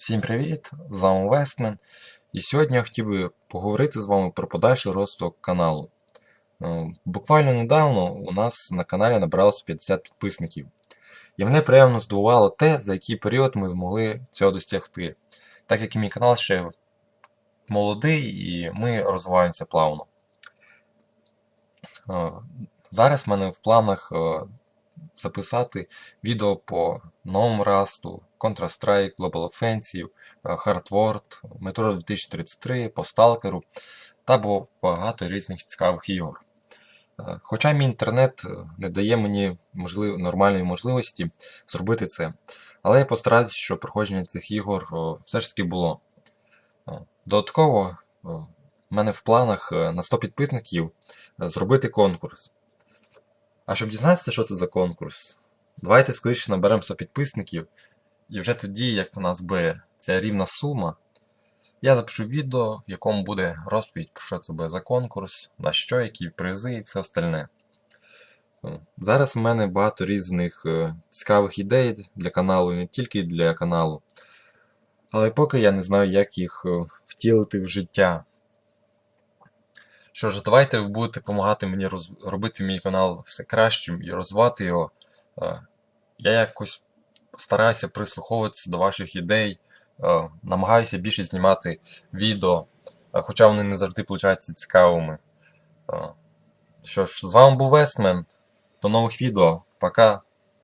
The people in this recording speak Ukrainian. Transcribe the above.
Всім привіт! З вами Вестмен. І сьогодні я хотів би поговорити з вами про подальший розвиток каналу. Е, Буквально недавно у нас на каналі набралося 50 підписників. І мене приємно здивувало те, за який період ми змогли цього досягти. Так як мій канал ще молодий і ми розвиваємося плавно. Е, Зараз в мене в планах е, записати відео по новому расту, Counter-Strike, Global Offensive, е, Hard World, Metro 2033, по Stalker та бо багато різних цікавих ігор. Е, Хоча мій інтернет е, не дає мені можлив... нормальної можливості зробити це, але я постараюся, щоб проходження цих ігор все ж таки було. Додатково в мене в планах на 100 підписників зробити конкурс. А щоб дізнатися, що це за конкурс, давайте скоріше наберемо 100 підписників, і вже тоді, як у нас буде ця рівна сума, я запишу відео, в якому буде розповідь, про що це буде за конкурс, на що, які призи і все остальне. Зараз в мене багато різних е, цікавих ідей для каналу, і не тільки для каналу. Але поки я не знаю, як їх е, втілити в життя. Що ж, давайте ви будете допомагати мені роз... робити мій канал все кращим і розвивати його. Е, Я якось стараюся прислуховуватися до ваших ідей, е, намагаюся більше знімати відео, е, хоча вони не завжди получаються цікавими. Е, Що ж, з вами був Вестмен. До нових відео. Пока.